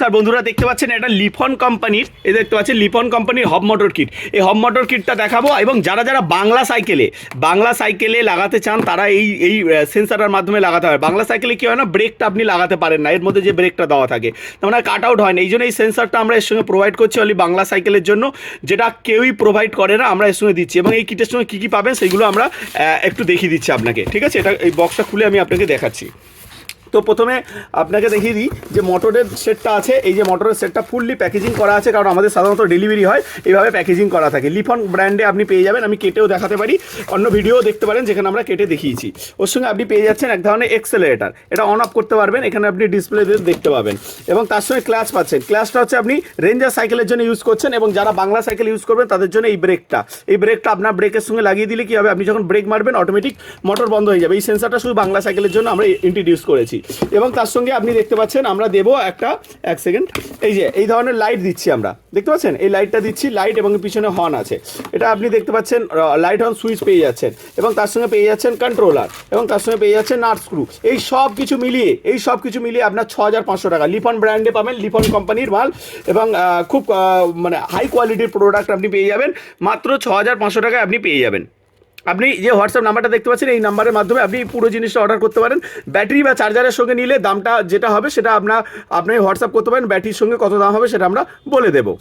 Sir, বন্ধুরা দেখতে পাচ্ছেন, এটা লিফন কোম্পানির, এই দেখতে পাচ্ছেন, লিফন কোম্পানির হব মোটর কিট। এই হব মোটর কিটটা দেখাবো, এবং যারা যারা বাংলা সাইকেলে বাংলা সাইকেলে লাগাতে চান, তারা এই এই সেন্সারের মাধ্যমে লাগাতে হয় বাংলা সাইকেলে কি হয় না, ব্রেকটা আপনি লাগাতে পারেন না, এর মধ্যে যে ব্রেকটা দেওয়া থাকে। তার মানে কাট আউট হয় না এই জন্য এই সেন্সারটা আমরা এর সঙ্গে প্রোভাইড করছি অনলি বাংলা সাইকেলের জন্য, যেটা কেউই প্রোভাইড করে না, আমরা এর সঙ্গে দিচ্ছি। এবং এই কিটের সঙ্গে কী কী পাবেন, সেগুলো আমরা একটু দেখিয়ে দিচ্ছি আপনাকে। ঠিক আছে? এটা এই বক্সটা খুলে আমি আপনাকে দেখাচ্ছি। তো প্রথমে আপনাকে দেখিয়ে দিই যে মোটরের সেটটা আছে, এই যে মোটরের সেটটা ফুললি প্যাকেজিং করা আছে, কারণ আমাদের সাধারণত ডেলিভারি হয় এইভাবে প্যাকেজিং করা থাকে। লিফন ব্র্যান্ডে আপনি পেয়ে যাবেন, আমি কেটেও দেখাতে পারি, অন্য ভিডিও দেখতে পারেন, যেখানে আমরা কেটে দেখিয়েছি। ওর সঙ্গে আপনি পেয়ে যাচ্ছেন এক ধরনের এক্সেলারেটার এটা অন অফ করতে পারবেন, এখানে আপনি ডিসপ্লে দেখতে পাবেন। এবং তার সঙ্গে ক্লাচ পাচ্ছেন। ক্লাচটা হচ্ছে আপনি রেঞ্জার সাইকেলের জন্য ইউজ করছেন, এবং যারা বাংলা সাইকেল ইউজ করবেন, তাদের জন্য এই ব্রেকটা এই ব্রেকটা আপনার ব্রেকের সঙ্গে লাগিয়ে দিলে কি হবে? আপনি যখন ব্রেক মারবেন অটোমেটিক মোটর বন্ধ হয়ে যাবে। এই সেন্সারটা শুধু বাংলা সাইকেলের জন্য আমরা ইন্ট্রোডিউস করেছি। এবং তার সঙ্গে আপনি দেখতে পাচ্ছেন, আমরা দেবো একটা, এক সেকেন্ড। এই যে, এই ধরনের লাইট দিচ্ছি আমরা। দেখতে পাচ্ছেন? এই লাইটটা দিচ্ছি লাইট এবং পিছনে হর্ন আছে। এটা আপনি দেখতে পাচ্ছেন লাইট হর্ন সুইচ পেয়ে যাচ্ছেন। এবং তার সঙ্গে পেয়ে যাচ্ছেন কন্ট্রোলার এবং তার সঙ্গে পেয়ে যাচ্ছেন নাট স্ক্রু এই সব কিছু মিলিয়ে, এই সব কিছু মিলিয়ে আপনার ছ হাজার পাঁচশো টাকা। লিফন ব্র্যান্ডে পাবেন লিফন কোম্পানির মাল। এবং খুব মানে হাই কোয়ালিটির প্রোডাক্ট আপনি পেয়ে যাবেন। মাত্র ছ হাজার পাঁচশো টাকায় আপনি পেয়ে যাবেন। আপনি যে হোয়াটসঅ্যাপ নাম্বারটা দেখতে পাচ্ছেন, এই নাম্বারের মাধ্যমে আপনি পুরো জিনিসটা অর্ডার করতে পারেন। ব্যাটারি বা চার্জারের সঙ্গে নিলে দামটা যেটা হবে সেটা আপনার আপনি হোয়াটসঅ্যাপ করতে পারেন। ব্যাটারির সঙ্গে কত দাম হবে সেটা আমরা বলে দেবো।